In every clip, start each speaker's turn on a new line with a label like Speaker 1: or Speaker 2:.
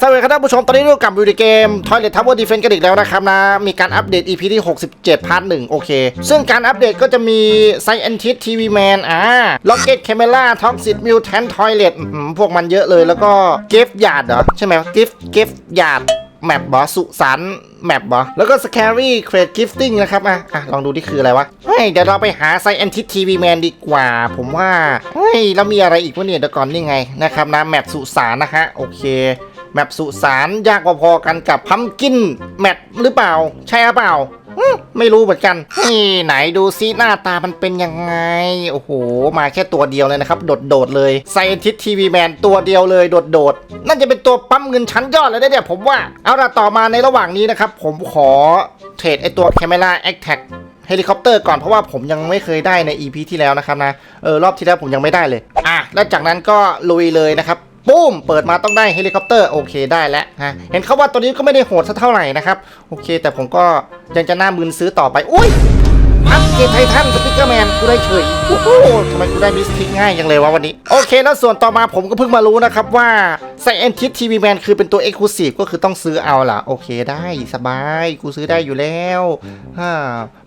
Speaker 1: สวัสดีครับท่านผู้ชม ตอนนี้เรากลับอยู่ในเกม Toilet Tower Defense กันอีกแล้วนะครับนะ มีการอัปเดต EP ที่ 67 พาร์ทหนึ่งโอเค ซึ่งการอัปเดตก็จะมี Scientist TV Man อ่า Rocket Camera Toxic Mutant Toilet อื้อหือพวกมันเยอะเลย แล้วก็ Gift Yard เหรอ ใช่ไหม Gift Gift Yard แมปบอสุสานแมปบอแล้วก็ Scary Crate Gifting นะครับ อะอะลองดูที่คืออะไรวะ เฮ้ย เดี๋ยวเราไปหา Scientist TV Man ดีกว่า ผมว่า เฮ้ย แล้วมีอะไรอีกวะเนี่ยเดี๋ยวก่อนนี่ไงนะครับนะแมปสุสานนะฮะ โอเค แมปสุสานยากพอๆกันกับพัมกินแมปหรือเปล่า ใช่หรือเปล่าไม่รู้เหมือนกันนี่ไหนดูซิหน้าตามันเป็นยังไง โอ้โห มาแค่ตัวเดียวเลยนะครับ โดดๆเลยไซเอนทิสทีวีแมนตัวเดียวเลยโดดๆนั่นจะเป็นตัวปั๊มเงินชั้นยอดเลยนะเนี่ยผมว่า เอาละต่อมาในระหว่างนี้นะครับ ผมขอเทรดไอตัวแคม e ราแอคแท็กเฮลิคอปเตอร์ก่อนเพราะว่าผมยังไม่เคยได้ใน EP ที่แล้วนะครับนะเออรอบที่แล้วผมยังไม่ได้เลย อะแล้วจากนั้นก็ลุยเลยนะครับ ปุ้ม เปิดมาต้องได้เฮลิคอปเตอร์โอเคได้แล้วฮะเห็นเขาว่าตัวนี้ก็ไม่ได้โหดสักเท่าไหร่นะครับ โอเค แต่ผมก็ยังจะหน้ามืนซื้อต่อไปอุ้ย อัปเกรดไททันสปิเกอร์แมนกูได้เฉยโอ้โหทำไมกูได้มิสทิกง่ายจังเลยวะวันนี้ โอเคแล้วส่วนต่อมาผมก็เพิ่งมารู้นะครับว่า Scientist TV Man คือเป็นตัว Exclusive ก็คือต้องซื้อเอาล่ะ โอเคได้สบาย กูซื้อได้อยู่แล้วฮ่า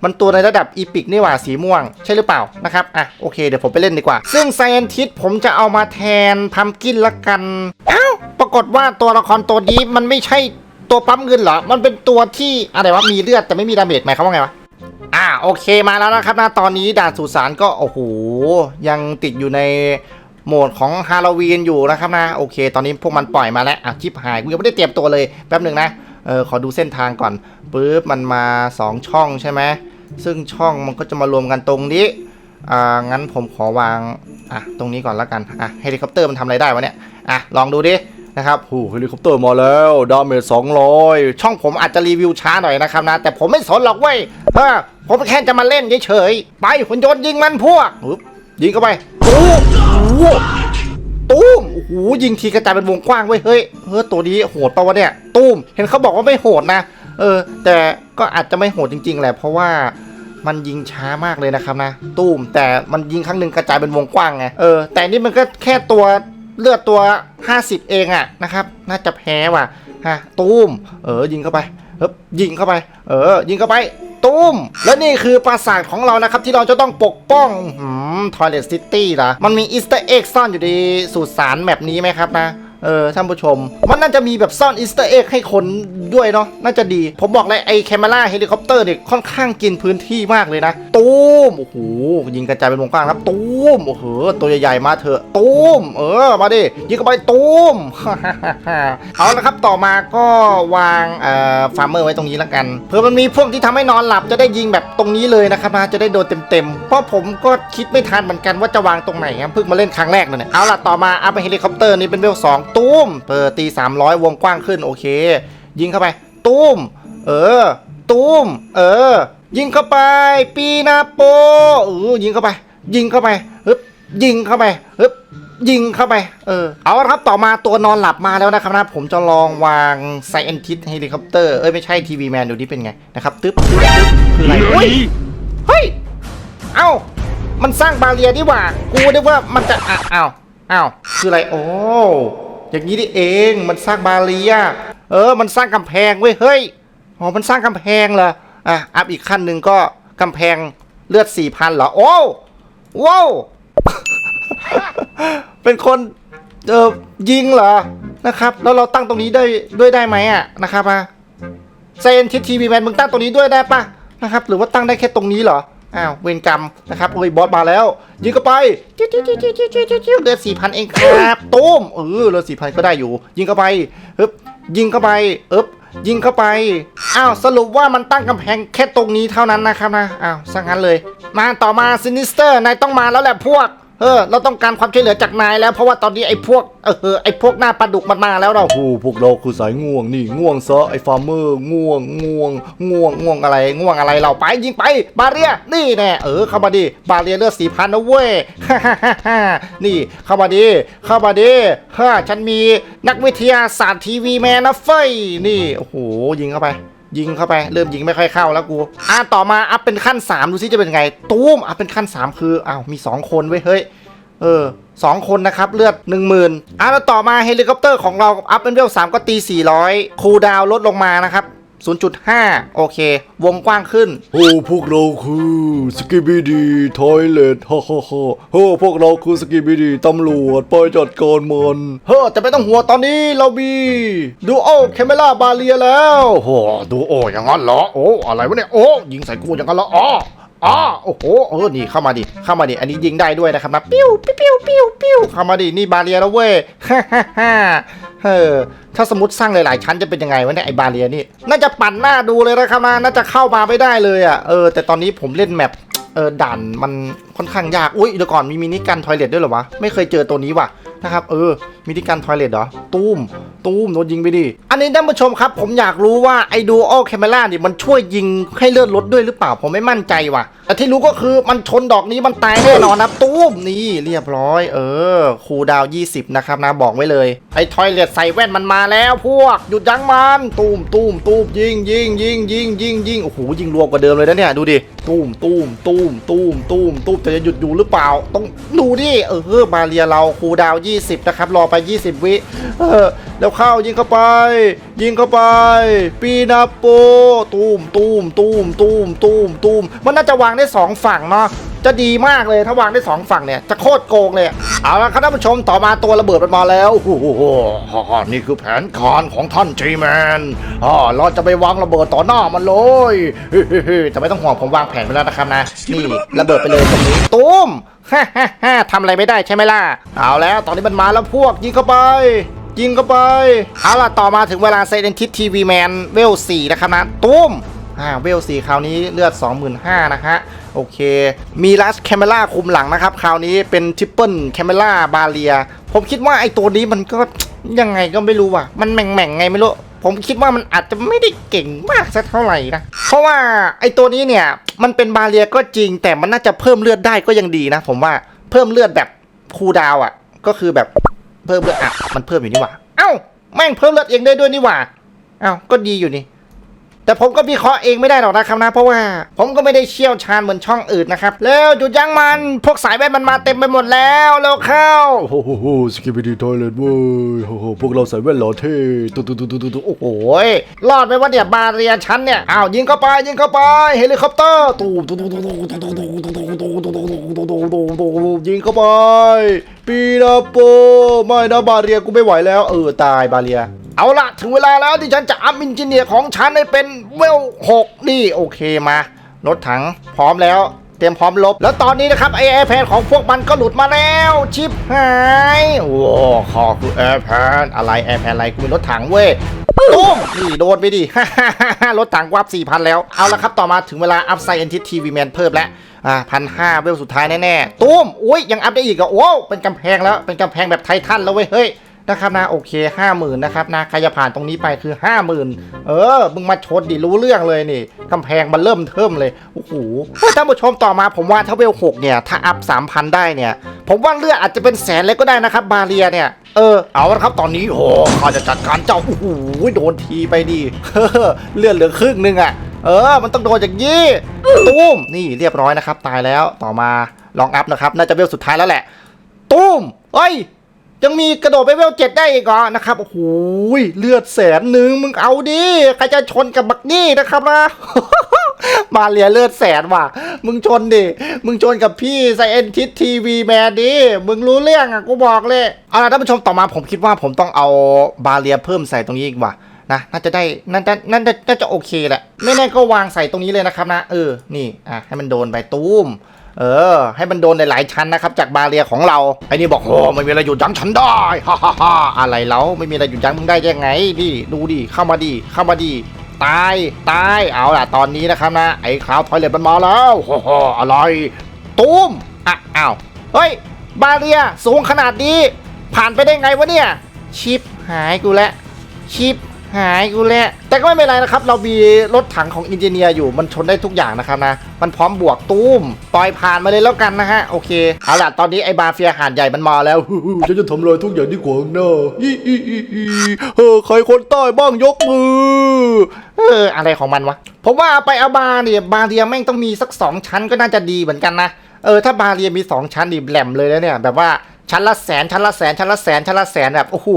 Speaker 1: มันตัวในระดับอีพิกนี่หว่าสีม่วง ใช่หรือเปล่านะครับอะโอเคเดี๋ยวผมไปเล่นดีกว่า ซึ่ง Scientist ผมจะเอามาแทนพัมกินละกันเอ้าปรากฏว่าตัวละครตัวนี้มันไม่ใช่ตัวปั๊มเงินเหรอ มันเป็นตัวที่อะไรวะ มีเลือดแต่ไม่มีดาเมจหมายความว่าไงวะ อ่าโอเคมาแล้วนะครับนะตอนนี้ด่านสุสานก็โอ้โหยังติดอยู่ในโหมดของฮาโลวีนอยู่นะครับนะโอเค ตอนนี้พวกมันปล่อยมาแล้วอะชิปหายกูยังไม่ได้เตรียมตัวเลยแป๊บหนึ่งนะเออขอดูเส้นทางก่อนปุ๊บมันมา 2 ช่องใช่ไหมซึ่งช่องมันก็จะมารวมกันตรงนี้อ่างั้นผมขอวางอะตรงนี้ก่อนแล้วกันอะเฮลิคอปเตอร์มันทำอะไรได้วะเนี่ยอะลองดูดิ นะครับโอ้เฮลิคอปเตอร์มาแล้วดาเมจ200ช่องผมอาจจะรีวิวช้าหน่อยนะครับนะ แต่ผมไม่สนหรอกเว้ยเออผมแค่จะมาเล่นเฉยๆ ไปหุ่นยนต์ยิงมันพวกปึ๊บยิงเข้าไปตู้มโอ้โหตู้มโอ้โหยิงทีกระจายเป็นวงกว้างเว้ยเฮ้ยเฮ้ยตัวนี้โหดปะวะเนี่ยตู้มเห็นเขาบอกว่าไม่โหดนะ เออ แต่ก็อาจจะไม่โหดจริง ๆ แหละเพราะว่ามันยิงช้ามากเลยนะครับนะตู้มแต่มันยิงครั้งหนึ่งกระจายเป็นวงกว้างไงเออแต่นี่มันก็แค่ตัว เลือดตัว 50 เองอะนะครับ น่าจะแพ้ว่ะฮะตูมเออยิงเข้าไปเฮ้ยยิงเข้าไป เออ ยิงเข้าไปตุ้ม และนี่คือปราสาทของเรานะครับ ที่เราจะต้องปกป้องหืมทอยเลตซิตี้นะมันมีอีสเตอร์เอ็กซ่อนอยู่ในสุสานแบบนี้ไหมครับนะ เออท่านผู้ชม มันน่าจะมีแบบซ่อนอีสเตอร์เอ็กให้คนด้วยเนาะน่าจะดี ผมบอกเลยไอ้แคม e ราเฮลิคอปเตอร์เนี่ยค่อนข้างกินพื้นที่มากเลยนะ ตูมโอ้โหยิงกระจายเป็นวงกว้างครับ ตูมโอ้โหตัวใหญ่ๆมาเถอะตูมเออมาดิยิงเข้าไปตูมเอาละครับต่อมาก็วางเอ่อฟาร์มเมอร์ไว้ตรงนี้แล้วกันเผื่อมันมีพวกที่ทำให้นอนหลับจะได้ยิงแบบตรงนี้เลยนะครับนะจะได้โดนเต็มๆเพราะผมก็คิดไม่ทันเหมือนกันว่าจะวางตรงไหนครับเพิ่งมาเล่นครั้งแรกเลยเนี่ยเอาล่ะต่อมาอัพเฮลิคอปเตอร์นี่เป็นเวลสองตูมเปิดตี 300 วงกว้างขึ้นโอเค ยิงเข้าไปตูมเออตูมเออ ยิงเข้าไป ปีนาโปเออยิงเข้าไป ยิงเข้าไปฮึบยิงเข้าไปฮึบยิงเข้าไป เออ เอาละครับ ต่อมาตัวนอนหลับมาแล้วนะครับนะ ผมจะลองวางไซเอนทิสเฮลิคอปเตอร์ เอ้ย ไม่ใช่ทีวีแมนดูดิเป็นไง นะครับ ตึ๊บตึ๊บตึ๊บคืออะไรอุ้ย เฮ้ย เอ้า มันสร้างบาเรียดีหว่า กูนึกว่ามันจะอะอ้าวอ้าวคืออะไร โอ้ อย่างนี้นี่เองมันสร้างบาเรียเออ มันสร้างกำแพงเว้ยเฮ้ยอ๋อมันสร้างกำแพงเหรออะอัพอีกขั้นหนึ่งก็กำแพงเลือดสี่พันเหรอโอ้ว้าวเป็นคนเออยิงเหรอนะครับ แล้วเราตั้งตรงนี้ได้ด้วยได้ไหมอะนะครับอะเซนทิทีวีแมนมึงตั้งตรงนี้ด้วยได้ปะนะครับ หรือว่าตั้งได้แค่ตรงนี้เหรอ อ้าวเวรกรรมนะครับโอ้ยบอสมาแล้ว ยิงเข้าไปเดือดสี่พันเองครับตูมเออเดือดสี่พันก็ได้อยู่ ยิงเข้าไปฮึบยิงเข้าไปอึบยิงเข้าไป อ้าวสรุปว่ามันตั้งกำแพงแค่ตรงนี้เท่านั้นนะครับนะ อ้าวสังงั้นเลย มาต่อมาซินิสเตอร์นายต้องมาแล้วแหละพวก เออเราต้องการความช่วยเหลือจากนายแล้วเพราะว่าตอนนี้ไอ้พวกเออไอ้พวกหน้าปลาดุกมันมาแล้วเรา
Speaker 2: โอ้พวกเราคือสายง่วงนี่ง่วงซะไอ้ฟาร์มเมอร์ง่วงง่วง
Speaker 1: ง่วงง่วงอะไร ง่วงอะไรเราไปยิงไปบาเรียนี่แน่เออเข้ามาดิบาเรียเลือดสี่พันนะเว้ยนี่เข้ามาดิเข้ามาดิฮ่าฉันมีนักวิทยาศาสตร์ทีวีแมนนะเฟ้ยนี่โอ้โหยิงเข้าไป ยิงเข้าไปเริ่มยิงไม่ค่อยเข้าแล้วกู อะต่อมาอัพเป็นขั้น 3 ดูซิจะเป็นไง ตูมอัพเป็นขั้น 3 คืออ้าวมี 2 คนเว้ยเฮ้ยเออสองคนนะครับเลือด 1 0,000อะแล้วต่อมาเฮลิคอปเตอร์ของเราอัพเป็นเวล3ก็ตี 400 คูลดาวลดลงมานะครับ 0.5 โอเค วงกว้างขึ้น
Speaker 2: โอ้ พวกเราคือสกิบิดีทอยเลทฮ่าฮ่าฮ่าโอ้พวกเราคือสกิบิดีตำรวจไปจัดการมัน
Speaker 1: เฮ้อแต่ไม่ต้องหัวงตอนนี้เรามีดูโอแคมเมล่าบาเลียแล้ว
Speaker 2: โอ้โหดูโอ้อย่างนั้นเหรอ โอ้ อะไรวะเนี่ย โอ้ ยิงใส่กูอย่างนั้นเหรออ๋อ
Speaker 1: อ๋อโอ้โหเออนี่เข้ามาดิเข้ามาดิอันนี้ยิงได้ด้วยนะครับนะปิ้วปิ้วปิ้วปิ้วปิ้วเข้ามาดินี่บาเลียแล้วเว้ยฮ่าฮ่าฮ่าเออถ้าสมมติสร้างหลายๆชั้นจะเป็นยังไงวะเนี่ยไอ้บาเลียนี่น่าจะปั่นหน้าดูเลยนะครับนะน่าจะเข้ามาไม่ได้เลยอะเออแต่ตอนนี้ผมเล่นแมปเออด่านมันค่อนข้างยากอุ้ยเดี๋ยวก่อนมีมินิกันทอยเลทด้วยเหรอวะไม่เคยเจอตัวนี้ว่ะ นะครับเออมินิกันทอยเลทเหรอตุ้มตุ้มโดนยิงไปดิอันนี้ท่านผู้ชมครับ ผมอยากรู้ว่าไอ้ดูโอแคมเมล่านี่มันช่วยยิงให้เลือดลดด้วยหรือเปล่าผมไม่มั่นใจว่ะแต่ที่รู้ก็คือมันชนดอกนี้มันตายแน่นอนนะตุ้มนี่เรียบร้อย เออคูดาว 20 นะครับนะบอกไว้เลยไอ้ทอยเลทใส่แว่นมันมาแล้วพวกหยุดยั้งมันตุ้มตุ้มตุ้มยิงยิงยิงยิงยิงยิงโอ้โหยิงรวมกว่าเดิมเลยนะเนี่ยดูดิตุ้มตุ้มตุ้มตุ้มตุ้มตุ้มแต่จะหยุดอยู่หรือเปล่า ต้องดูดิเออมาเรียเราคูดาว20 นะครับ รอไป 20 วิเออแล้วเข้ายิงเข้าไป ยิงเข้าไป ปีนาโปตุ้มตุ้มตุ้มตุ้มตุ้มตุ้มมันน่าจะวางได้สองฝั่งเนาะจะดีมากเลยถ้าวางได้สองฝั่งเนี่ย จะโคตรโกงเลย เอาละครับท่านผู้ชมต่อมาตัวระเบิดมันมาแล้ว
Speaker 2: โอ้โหนี่คือแผนการของท่านจีแมนอ่าเราจะไปวางระเบิดต่อหน้ามันเลย
Speaker 1: เฮ้ยๆๆแต่ไม่ต้องห่วงผมวางแผนไว้แล้วนะครับนะนี่ระเบิดไปเลยตรงนี้ตุ้ม ฮ่าฮ่าฮ่าทำอะไรไม่ได้ใช่ไหมล่ะ เอาแล้วตอนนี้มันมาแล้วพวกยิงเข้าไป ยิงเข้าไป เอาล่ะต่อมาถึงเวลาเซเลนทิสทีวีแมนเวล4นะครับนะตุ้มอ่าเวล4คราวนี้เลือด 25,000นะฮะ โอเค มีลัสแคมเมล่าคุมหลังนะครับ คราวนี้เป็นทริปเปิลแคมเมล่าบาเลีย ผมคิดว่าไอตัวนี้มันก็ยังไงก็ไม่รู้ว่ะ มันแหม่งแม่งๆไงไม่รู้ ผมคิดว่ามันอาจจะไม่ได้เก่งมากสักเท่าไหร่นะ เพราะว่าไอ้ตัวนี้เนี่ย มันเป็นบาเรียก็จริง แต่มันน่าจะเพิ่มเลือดได้ก็ยังดีนะ ผมว่าเพิ่มเลือดแบบคูดาวอะ่ะ ก็คือแบบเพิ่มเลือดอะมันเพิ่มอยู่นี่หว่า เอ้าแม่งเพิ่มเลือดเองได้ด้วยนี่หว่า เอ้าก็ดีอยู่นี่ แต่ผมก็วิเคราะห์เองไม่ได้หรอกนะครับนะเพราะว่าผมก็ไม่ได้เชี่ยวชาญเหมือนช่องอื่นนะครับแล้วหยุดยั้งมันพวกสายแว่นมันมาเต็มไปหมดแล้วแล้วเข้า
Speaker 2: โอ้โหสกิบิดีทอยเลทเว้ยโอ้โหพวกเราใส่แว่นหล่อเท่ตุ๊ตุ๊ตุ๊ตุ๊ตุ๊โอ้โห้
Speaker 1: ยรอดไปว่าเนี่ยบาเรียฉันเนี่ยอ้าวยิงเข้าไปยิงเข้าไปเฮลิคอปเตอร์ตูมตูมตูมตูมตูมตูมตูมตูมตูมตูมตูมตูมตูมตูมตูมตูมยิงเข้าไปปีนาโปไม่นะบาเรียกูไม่ไหวแล้ว เออตายบาเรีย เอาละถึงเวลาแล้วที่ฉันจะอัพอินจิเนียร์ของฉันให้เป็นเวลหกนี่โอเคมารถถังพร้อมแล้ว เตรียมพร้อมลบ แล้วตอนนี้นะครับไอแอร์แพนของพวกมันก็หลุดมาแล้ว ชิปหายโอ้ขอคือแอร์แพนอะไรแอร์แพนอะไรกูเป็นรถถังเว้ยตุ้มนี่โดนไปดิรถถังวับ4,000 แล้ว เอาละครับต่อมาถึงเวลาอัพไซเอนทิทีวีแมนเพิ่มแล้วอ่าพันห้าเวลสุดท้ายแน่ๆตุ้มอุ้ยยังอัพได้อีกอะโอ้เป็นกำแพงแล้วเป็นกำแพงแบบไททันแล้วเว้ยเฮ้ย นะครับนะโอเคห้าหมื่นนะครับนะใครจะผ่านตรงนี้ไปคือห้าหมื่นเออมึงมาชนดิรู้เรื่องเลยนี่กำแพงมันเริ่มเทิมเลยโอ้โหเฮ้ยท่านผู้ชมต่อมาผมว่าถ้าเวลหกเนี่ยถ้าอัพสามพันได้เนี่ย ผมว่าเลือดอาจจะเป็นแสนเลยก็ได้นะครับบาเรียเนี่ยเออเอาละครับตอนนี้โหข้าจะจัดการเจ้าโอ้โหโดนทีไปดิเลือดเหลือครึ่งหนึงอะเออ มันต้องโดนอย่างนี้ตุ้มนี่เรียบร้อยนะครับ ตายแล้วต่อมาลองอัพนะครับ น่าจะเวลสุดท้ายแล้วแหละ ตุ้มเฮ้ย ยังมีกระโดดไปเวลเจ็ดได้อีกเหรอนะครับโอ้โหเลือดแสนหนึ่งมึงเอาดิใครจะชนกับบักนี่นะครับนะมาเรียเลือดแสนว่ะ มึงชนดิ มึงชนกับพี่ไซเอนทิสทีวีแมนดิ มึงรู้เรื่องอะกูบอกเลย เอาล่ะท่านผู้ชมต่อมาผมคิดว่าผมต้องเอาบาเรียเพิ่มใส่ตรงนี้อีกว่ะนะน่าจะได้น่าจะน่าจะน่าจะโอเคแหละ ไม่แน่ก็วางใส่ตรงนี้เลยนะครับนะ เออ นี่ อะ ให้มันโดนไปตุ้ม เออ ให้มันโดนหลายๆชั้นนะครับ จากบาเรียของเรา ไอ้นี่บอกโอ้ไม่มีอะไรหยุดยั้งฉันได้ฮ่าฮ่าฮ่าอะไรแล้วไม่มีอะไรหยุดยั้งมึงได้ยังไงดิดูดิเข้ามาดิเข้ามาดิตายตายเอาล่ะตอนนี้นะครับนะ ไอ้คราวทอยเลตมันมาแล้วฮ่าฮ่อะไรตุ้มอะอ้าวเฮ้ย บาเรียสูงขนาดนี้ ผ่านไปได้ไงวะเนี่ย ชิปหายกูแล้วชิป หายกูแล้วแต่ก็ไม่เป็นไรนะครับ เรามีรถถังของอินเจเนียร์อยู่มันชนได้ทุกอย่างนะครับนะ มันพร้อมบวกตุ้มปล่อยผ่านมาเลยแล้วกันนะฮะ โอเค เอาล่ะ ตอนนี้ไอ้บาเฟียหาดใหญ่มันมาแล้ว
Speaker 2: ฉันจะทำลายทุกอย่างที่ขวางหน้าอีอีอีอีเออใครคนใต้บ้างยกมือ
Speaker 1: เออ อะไรของมันวะ ผมว่าไปเอาบาเนี่ยบาเรียแม่งต้องมีสักสองชั้นก็น่าจะดีเหมือนกันนะเออถ้าบาเรียมี 2 ชั้นดิแหลมเลยนะเนี่ย แบบว่าชั้นละแสนชั้นละแสนชั้นละแสนชั้นละแสนแบบ โอ้โห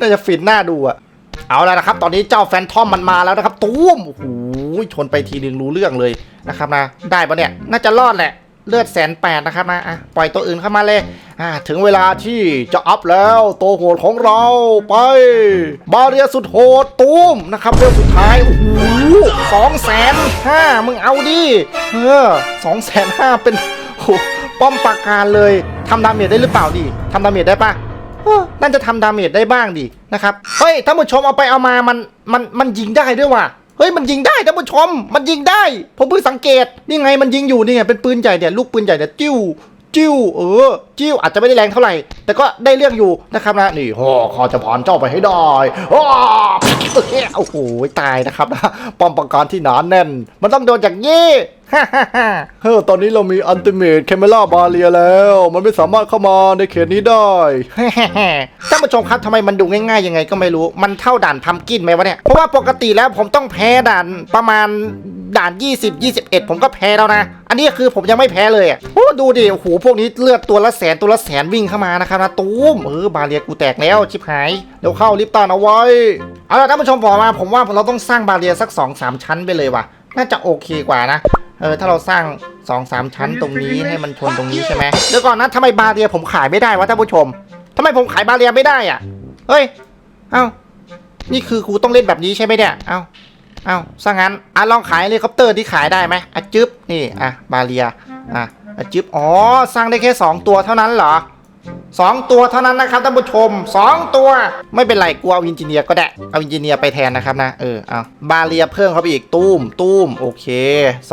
Speaker 1: น่าจะฟินหน่าดูอะ เอาแล้วนะครับ ตอนนี้เจ้าแฟนทอมมันมาแล้วนะครับตุ้มโอ้โหชนไปทีนึงรู้เรื่องเลยนะครับนะได้ปะเนี่ยน่าจะรอดแหละเลือดแสนแปดนะครับนะอะปล่อยตัวอื่นเข้ามาเลยอ่าถึงเวลาที่จะอัพแล้วตัวโหดของเราไป บาเรียสุดโหดตุ้มนะครับเรื่องสุดท้ายโอ้โหสองแสนห้ามึงเอาดิเออสองแสนห้าเป็นโอ้โหป้อมปราการเลยทำดาเมจได้หรือเปล่าดิทำดาเมจได้ปะ น่าจะทำดาเมจได้บ้างดินะครับเฮ้ยท่านผู้ชมเอาไปเอามามันมันมันยิงได้ด้วยว่ะเฮ้ยมันยิงได้ท่านผู้ชม มันยิงได้ผมเพิ่งสังเกตนี่ไงมันยิงอยู่นี่ไงเป็นปืนใหญ่เนี่ยลูกปืนใหญ่เนี่ยจิ้วจิ้วเออจิ้วอาจจะไม่ได้แรงเท่าไหร่ แต่ก็ได้เรื่องอยู่นะครับนะนี่ฮ่อขอจะผ่านเจ้าไปให้ได้ฮ่อโอ้โหตายนะครับนะป้อมปรากรที่หนาแน่น มันต้องโดนจากยี่าฮ่าฮ่า
Speaker 2: เฮ้อตอนนี้เรามีอันติเมตแคมเมล่าบาเรียแล้ว มันไม่สามารถเข้ามาในเขตนี้ได้
Speaker 1: ท่านผู้ชมครับทำไมมันดูง่ายๆยังไงก็ไม่รู้ มันเท่าด่านพัมกินไหมวะเนี่ย เพราะว่าปกติแล้วผมต้องแพ้ด่านประมาณด่าน 20 21 ผมก็แพ้แล้วนะ อันนี้คือผมยังไม่แพ้เลยอะโอ้ดูดิโอ้โหพวกนี้เลือดตัวละแสนตัวละแสนวิ่งเข้ามานะครับนะตูมเออบาเรียกูแตกแล้วชิบหายเดี๋ยวเข้าลิฟต์ตานเอาไว้เอาล่ะท่านผู้ชมบอกมา ผมว่าเราต้องสร้างบาเรียสัก 2-3 ชั้นไปเลยว่ะน่าจะโอเคกว่านะ เออถ้าเราสร้าง2อสามชั้นตรงนี้ให้มันชนตรงนี้ใช่ไหมเดี๋ยวก่อนนะทำไมบาเรียผมขายไม่ได้วะท่านผู้ชมทำไมผมขายบาเรียไม่ได้อะเฮ้ยเอ้านี่คือครูต้องเล่นแบบนี้ใช่ไหมเนี่ยเอ้าเอ้าซะงั้นอะลองขายเฮลิคอปเตอร์ที่ขายได้ไหมอะจึ๊บนี่อะบาเรียอะอะจึ๊บอ๋อสร้างได้แค่ 2 ตัวเท่านั้นเหรอ สองตัวเท่านั้นนะครับท่านผู้ชมสองตัวไม่เป็นไรกลัวเอาอินจิเนียร์ก็ได้เอาอินจิเนียร์ไปแทนนะครับนะเออเอาบาเรียเพิ่มเข้าไปอีกตุ้มตุ้มโอเค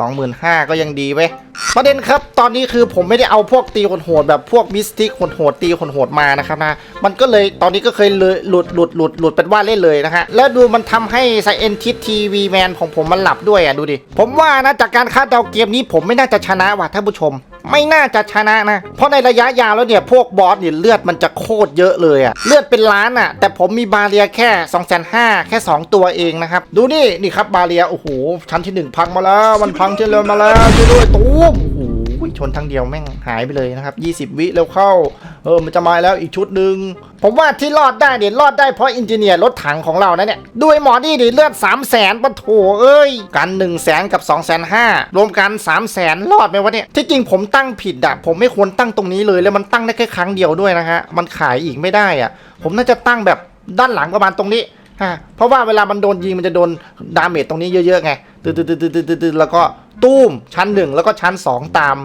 Speaker 1: 25,000 ก็ยังดีเว้ยประเด็นครับ ตอนนี้คือผมไม่ได้เอาพวกตีคนโหดแบบพวกมิสติกคนโหดตีคนโหดมานะครับนะมันก็เลยตอนนี้ก็เคยเลยหลุดหลุดหลุดหลุดเป็นว่าเล่นเลยนะฮะแล้วดูมันทำให้ไซเอนทิสทีวีแมนของผมมันหลับด้วยอะดูดิผมว่านะจากการคาดเดาเกมนี้ผมไม่น่าจะชนะว่ะท่านผู้ชม ไม่น่าจะชนะนะ เพราะในระยะยาวแล้วเนี่ย พวกบอสเนี่ยเลือดมันจะโคตรเยอะเลยอะเลือดเป็นล้านอะแต่ผมมีบาเรียแค่2องแสนห้าแค่ 2 ตัวเองนะครับ ดูนี่นี่ครับบาเรียโอ้โหชั้นที่ 1 พังมาแล้ว มันพังที่เร็วมาแล้วช่วยด้วยตูมโอ้โหชนทั้งเดียวแม่งหายไปเลยนะครับ 20 วิแล้วเข้า เออมันจะมาแล้วอีกชุดหนึ่งผมว่าที่รอดได้เนี่ยรอดได้เพราะอินจิเนียร์รถถังของเรานะเนี่ยด้วยหมอนี่ดิเลือด3 0 0แสนปะโถเอ้ย กัน1 0 0 0 0แสนกับ 2 5 0 0 0รวมกัน3 0 0แสนรอดไหมวะเนี่ยที่จริงผมตั้งผิดอะผมไม่ควรตั้งตรงนี้เลยแล้วมันตั้งได้แค่ครั้งเดียวด้วยนะฮะมันขายอีกไม่ได้อะผมน่าจะตั้งแบบด้านหลังประมาณตรงนี้ฮะเพราะว่าเวลามันโดนยิงมันจะโดนดาเมจตรงนี้เยอะๆไงตืดตืดตืดตืดตืดแล้วก็ตุ้มชั้นหนึ่งแล้วก็ชั้นสองตาม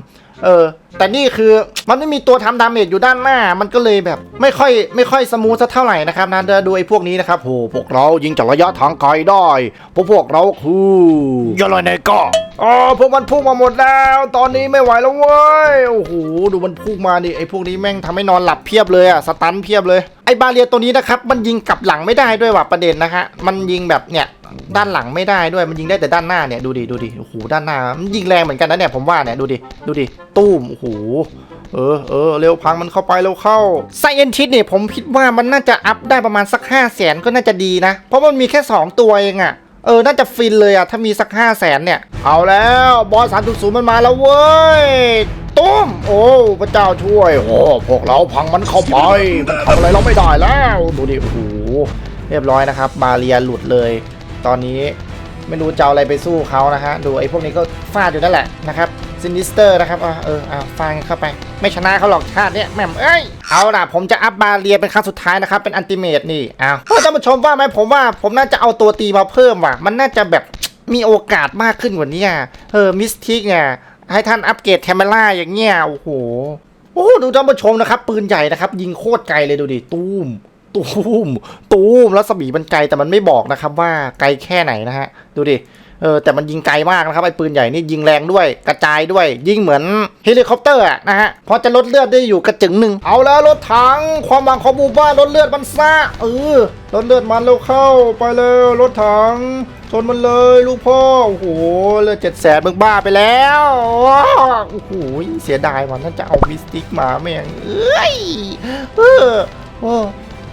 Speaker 1: เออ แต่นี่คือมันไม่มีตัวทำดาเมจอยู่ด้านหน้า มันก็เลยแบบไม่ค่อยไม่ค่อยสมูทสักเท่าไหร่นะครับนะเดี๋ยวดูไอ้พวกนี้นะครับโหพวกเรายิงจากระยะทางไกลได้พวกพวกเราคือยอลอยเนก็อ๋อพวกมันพุ่งมาหมดแล้ว ตอนนี้ไม่ไหวแล้วเว้ยโอ้โหดูมันพุ่งมาดิไอ้พวกนี้แม่งทำให้นอนหลับเพียบเลยอะสตันเพียบเลยไอ้บาเรียตัวนี้นะครับมันยิงกลับหลังไม่ได้ด้วยว่ะประเด็นนะฮะมันยิงแบบเนี่ยด้านหลังไม่ได้ด้วยมันยิงได้แต่ด้านหน้าเนี่ยดูดิดูดิโอ้โหด้านหน้ามันยิงแรงเหมือนกันนะเนี่ยผมว่าเนี่ยดูดิดูดิตุ้มโอ้โหเออเออเร็วพังมันเข้าไปเร็วเข้าไซเอนทิสเนี่ยผมคิดว่ามันน่าจะอัพได้ประมาณสัก5 0 0แสนก็น่าจะดีนะ เพราะมันมีแค่ 2 ตัวเองอะ่ะเออ น่าจะฟินเลยอะ่ะถ้ามีสัก 5 0 0แสนเนี่ย เอาแล้ว บอสสามศูนย์มันมาแล้วเว้ยตุ้มโอ้พระเจ้าช่วย โอ้พวกเราพังมันเข้าไปมันทำอะไรเราไม่ได้แล้ว ดูดิโอ้โหเรียบร้อยนะครับ บาเรียหลุดเลย ตอนนี้ไม่รู้จะเอาอะไรไปสู้เขานะฮะ ดูไอ้พวกนี้ก็ฟาดอยู่นั่นแหละนะครับ ซินิสเตอร์นะครับอะเอออะฟาดกันเข้าไป ไม่ชนะเขาหรอกชาติเนี้ยแม่มเอ้ย เอาล่ะ ผมจะอัพบาเรียเป็นครั้งสุดท้ายนะครับ เป็นอันติเมตนี่เอาเฮ้ยท่านผู้ชมว่าไหมผมว่าผมน่าจะเอาตัวตีมาเพิ่มว่ะ มันน่าจะแบบมีโอกาสมากขึ้นกว่านี้อะเออมิสทิกเนี่ยให้ท่านอัปเกรดแคมเมล่าอย่างเงี้ยโอ้โหโอ้ดูท่านผู้ชมนะครับ ปืนใหญ่นะครับ ยิงโคตรไกลเลยดูดิตูมตูมตูมแล้วสมีมันไกลแต่มันไม่บอกนะครับว่าไกลแค่ไหนนะฮะดูดิ เออแต่มันยิงไกลมากนะครับไอ้ปืนใหญ่นี่ยิงแรงด้วยกระจายด้วย ยิงเหมือนเฮลิคอปเตอร์นะฮะพอจะลดเลือดได้อยู่กระจึงหนึ่งเอาแล้วรถถังความหวังของหมู่บ้าลดเลือดมันซาเออลดเลือดมันเร็วเข้าไปเร็วรถถังชนมันเลยลูกพ่อ โอ้โหเลือดเจ็ดแสนมึงบ้าไปแล้ว โอ้โหเสียดายวันนั้นจะเอามิสติกมาแม่งเอ้ยเออโอ้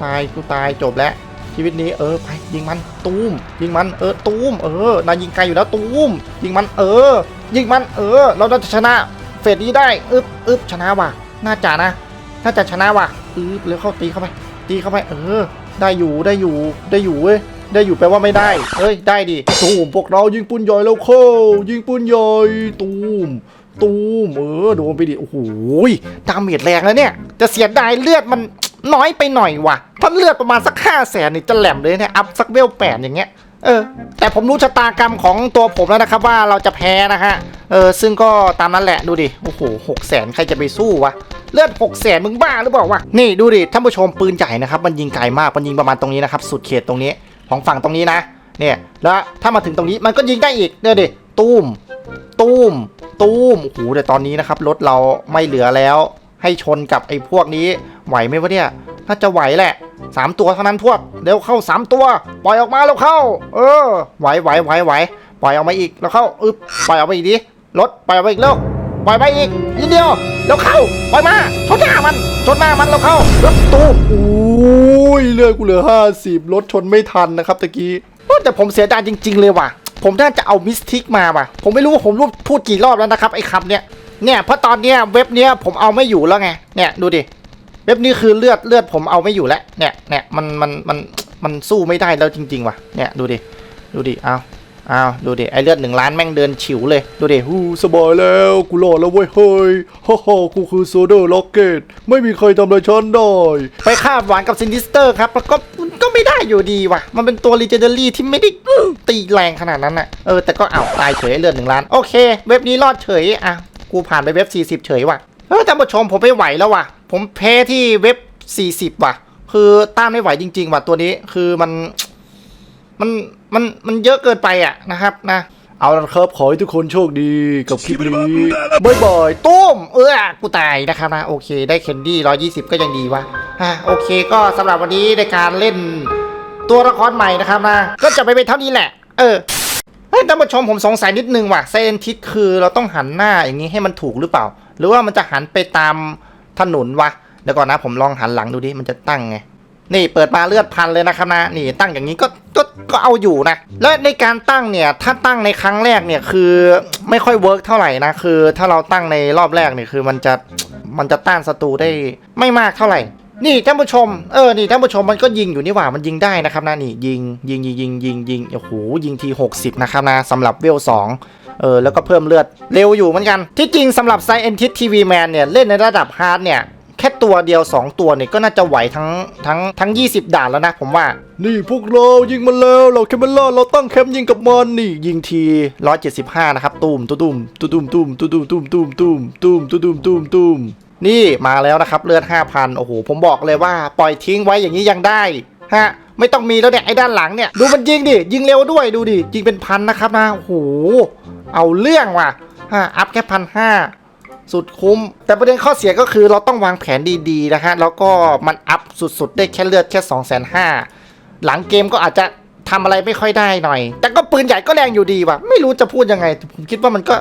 Speaker 1: ตายกูตายจบแล้ว ชีวิตนี้เออไปยิงมันตูมยิงมันเออตูมเออนายยิงไกลอยู่แล้วตูมยิงมันเออ ยิงมันเออ เราจะชนะเฟสนี้ได้อึบอึบชนะว่ะน่าจะนะ น่าจะชนะว่ะอึบแล้วเข้าตีเข้าไป ตีเข้าไปเออ ได้อยู่ได้อยู่ได้อยู่เว้ยได้อยู่แปลว่าไม่ได้เอ้ยได้ดิ
Speaker 2: ตูมพวกเรายิงปืนใหญ่แล้วเข้ายิงปืนใหญ่ตูมตูมเออโดนไปดิโอ้โห
Speaker 1: ดาเมจแรงแล้วเนี่ย จะเสียดายเลือดมัน น้อยไปหน่อยว่ะถ้าเลือดประมาณสักห้าแสนนี่จะแหลมเลยเนี่ยอัพสักเวลแปดอย่างเงี้ยเออแต่ผมรู้ชะตากรรมของตัวผมแล้วนะครับว่าเราจะแพ้นะฮะเออซึ่งก็ตามนั้นแหละดูดิโอ้โหหกแสนใครจะไปสู้วะเลือดหกแสนมึงบ้าหรือเปล่าวะนี่ดูดิท่านผู้ชมปืนใหญ่นะครับมันยิงไกลมากมันยิงประมาณตรงนี้นะครับสุดเขตตรงนี้ของฝั่งตรงนี้นะเนี่ยแล้วถ้ามาถึงตรงนี้มันก็ยิงได้อีกเนี่ยดิตูมตูมตูมโอ้โหแต่ตอนนี้นะครับรถเราไม่เหลือแล้ว ให้ชนกับไอ้พวกนี้ ไหวไหมวะเนี่ย น่าจะไหวแหละสามตัวเท่านั้นพวก เร็วเข้าสามตัว ปล่อยออกมาแล้วเข้า เออ ไหวไหวไหวไหว ปล่อยออกมาอีกแล้วเข้า อึบปล่อยออกมาอีกดิรถปล่อยออกมาอีกแล้วปล่อยไปอีกนิดเดียว แล้วเข้า ปล่อยมา ชนหน้ามัน ชนหน้ามันแล้วเข้ารถตูม
Speaker 2: โอ้ยเลือดกูเหลือห้าสิบรถชนไม่ทันนะครับตะกี้
Speaker 1: โอ้แต่ผมเสียดายจริง ๆ เลยว่ะ ผมน่าจะเอามิสทิกมาว่ะ ผมไม่รู้ว่าผมรูปพูดกี่รอบแล้วนะครับไอ้คำเนี้ย เนี่ยเพราะตอนเนี้ยเว็บเนี้ยผมเอาไม่อยู่แล้วไง เนี่ยดูดิ เว็บนี้คือเลือดเลือดผมเอาไม่อยู่แล้วเนี่ยเนี่ยมันมันมันมันสู้ไม่ได้แล้วจริง ๆ ว่ะเนี่ยดูดิดูดิเอาเอาดูดิไอเลือดหนึ่งล้านแม่งเดินฉิวเลย ดูดิ
Speaker 2: ฮู้สบายแล้วกูรอดแล้วเว้ยเฮ้ยฮ่าฮ่ากูคือโซเดอร์ล็อกเก็ตไม่มีใครทำอะไรฉันได้
Speaker 1: ไปคาบหวานกับซินดิสเตอร์ครับแล้วก็ก็ไม่ได้อยู่ดีว่ะ มันเป็นตัวรีเจเนอรี่ที่ไม่ได้ตีแรงขนาดนั้นน่ะเออแต่ก็เอาตายเฉยเลือดหนึ่งล้านโอเค เว็บนี้รอดเฉยอะกูผ่านไปเว็บ 40 เฉยว่ะ เออท่านผู้ชมผมไม่ไหวแล้วว่ะ ผมแพ้ที่เว็บ 40 ว่ะ คือต้านไม่ไหวจริง ๆ ว่ะตัวนี้คือมันมันมันมันเยอะเกินไปอะนะครับนะ
Speaker 2: เอาละครับขอให้ทุกคนโชคดีกับคลิปนี้
Speaker 1: บายบายตุ้มเออกูตายนะครับนะโอเค ได้เคนดี้ร้อยี่สิบก็ยังดีวะอะโอเคก็สำหรับวันนี้ในการเล่นตัวละครใหม่นะครับนะ ก็จะไปเป็นเท่านี้แหละ เออท่านผู้ชมผมสงสัยนิดนึงว่ะไซเอนทิสคือเราต้องหันหน้าอย่างนี้ให้มันถูกหรือเปล่า หรือว่ามันจะหันไปตามถนนวะเดี๋ยวก่อนนะผมลองหันหลังดูดิมันจะตั้งไงนี่เปิดมาเลือดพันเลยนะครับนะนี่ตั้งอย่างนี้ก็ก็ก็เอาอยู่นะ และในการตั้งเนี่ยถ้าตั้งในครั้งแรกเนี่ยคือไม่ค่อยเวิร์กเท่าไหร่นะคือ ถ้าเราตั้งในรอบแรกเนี่ยคือมันจะมันจะต้านศัตรูได้ไม่มากเท่าไหร่ นี่ท่านผู้ชมเออนี่ท่านผู้ชมมันก็ยิงอยู่นี่หว่ามันยิงได้นะครับนะนี่ยิงยิงยิงยิงยิงยิงโอ้โหยิงที 60 นะครับนะสำหรับเวล2 เออแล้วก็เพิ่มเลือดเร็วอยู่เหมือนกัน ที่จริงสำหรับไซเอนทิสทีวีแมนเนี่ย เล่นในระดับฮาร์ดเนี่ย แค่ตัวเดียว 2 ตัวเนี่ยก็น่าจะไหวทั้งทั้งทั้ง 20 ด่านแล้วนะผมว่า
Speaker 2: นี่พวกเรายิงมันแล้วเราแคมเบล่าเราตั้งแคมป์ยิงกับมันนี่
Speaker 1: ยิงที 175 นะครับตูมตุ้ม
Speaker 2: ตุ้มตุ้มตุ้มตุ้มตุ้มตุ้มตุ้มตุ้มตุ้มตุ้มตุ้มตุ้ม
Speaker 1: นี่มาแล้วนะครับเลือด 5,000 โอ้โห ผมบอกเลยว่าปล่อยทิ้งไว้อย่างนี้ยังได้ ฮะไม่ต้องมีแล้วเนี่ยไอ้ด้านหลังเนี่ยดูมันยิงดิยิงเร็วด้วยดูดิยิงเป็นพันนะครับนะโอ้โหเอาเรื่องว่ะฮะอัพแค่พันห้าสุดคุ้ม แต่ประเด็นข้อเสียก็คือเราต้องวางแผนดีๆนะฮะแล้วก็มันอัพสุดๆ ได้แค่เลือดแค่2 5 0 0 0หลังเกมก็อาจจะทำอะไรไม่ค่อยได้หน่อย แต่ก็ปืนใหญ่ก็แรงอยู่ดีว่ะ ไม่รู้จะพูดยังไง ผมคิดว่ามันก็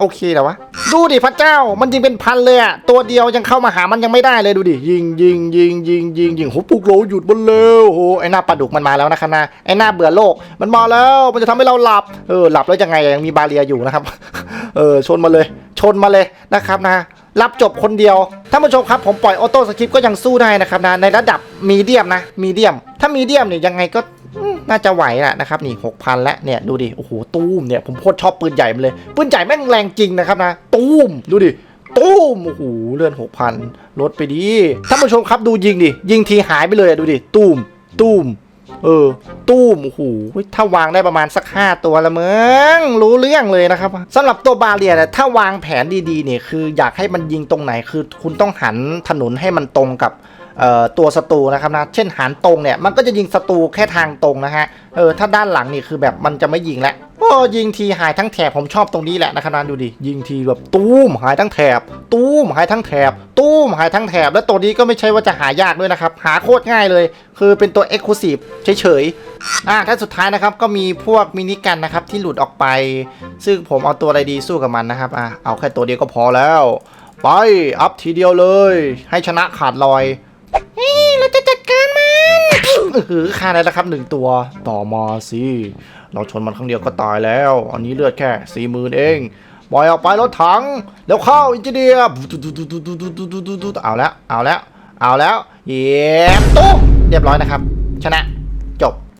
Speaker 1: โอเคแต่วะ ดูดิพระเจ้า มันยิงเป็นพันเลยอะตัวเดียวยังเข้ามาหามันยังไม่ได้เลยดูดิ ยิงยิงยิงยิงยิงยิงโห
Speaker 2: พวกเราหยุดมันแล้ว
Speaker 1: โอ้โหไอหน้าปลาดุกมันมาแล้วนะครับนะไอหน้าเบื่อโลก มันมาแล้ว มันจะทำให้เราหลับ เออหลับแล้วยังไงยังมีบาเรียอยู่นะครับ เออชนมาเลย ชนมาเลยนะครับนะรับจบคนเดียว ท่านผู้ชมครับผมปล่อยออโต้สคริปต์ก็ยังสู้ได้นะครับนะ ในระดับมีเดียมนะ มีเดียม ถ้ามีเดียมเนี่ยยังไงก็ น่าจะไหวแหละนะครับนี่หกพันแล้วเนี่ยดูดิ โอ้โหตูมเนี่ยผมโคตรชอบปืนใหญ่มันเลย ปืนใหญ่แม่งแรงจริงนะครับนะ ตูมดูดิตูมโอ้โหเลื่อนหกพันลดไปดีท่านผู้ชมครับดูยิงดิ ยิงทีหายไปเลยอะดูดิ ตูมตูมเออ ตู้มโอ้โหถ้าวางได้ประมาณสัก 5 ตัวละเมึงรู้เรื่องเลยนะครับสำหรับตัวบาเรียเนี่ยถ้าวางแผนดีๆเนี่ยคืออยากให้มันยิงตรงไหนคือ คุณต้องหันถนนให้มันตรงกับ ตัวศัตรูนะครับนะ เช่นหันตรงเนี่ยมันก็จะยิงศัตรูแค่ทางตรงนะฮะ เออถ้าด้านหลังนี่คือแบบมันจะไม่ยิงแล้วโอ้ยิงทีหายทั้งแถบผมชอบตรงนี้แหละนะครับนะดูดิยิงทีแบบตู้มหายทั้งแถบ ตู้มหายทั้งแถบ ตู้มหายทั้งแถบ แล้วตัวนี้ก็ไม่ใช่ว่าจะหายากด้วยนะครับ หาโคตรง่ายเลย คือเป็นตัว Exclusive เฉยๆอ่าถ้าสุดท้ายนะครับก็มีพวกมินิกันนะครับที่หลุดออกไป ซึ่งผมเอาตัวอะไรดีสู้กับมันนะครับอ่าเอาแค่ตัวเดียวก็พอแล้ว ไปอัพทีเดียวเลย ให้ชนะขาดลอย เฮ้ยเราจะจัดการมันเออฆ่าได้แล้วครับหนึ่งตัว ต่อมาสิ เราชนมันครั้งเดียวก็ตายแล้ว อันนี้เลือดแค่สี่หมื่นเองปล่อยออกไปรถถัง แล้วเข้าอินเจเนียร์เอาแล้ว เอาแล้ว เอาแล้ว เย้ตุ้เรียบร้อยนะครับ ชนะ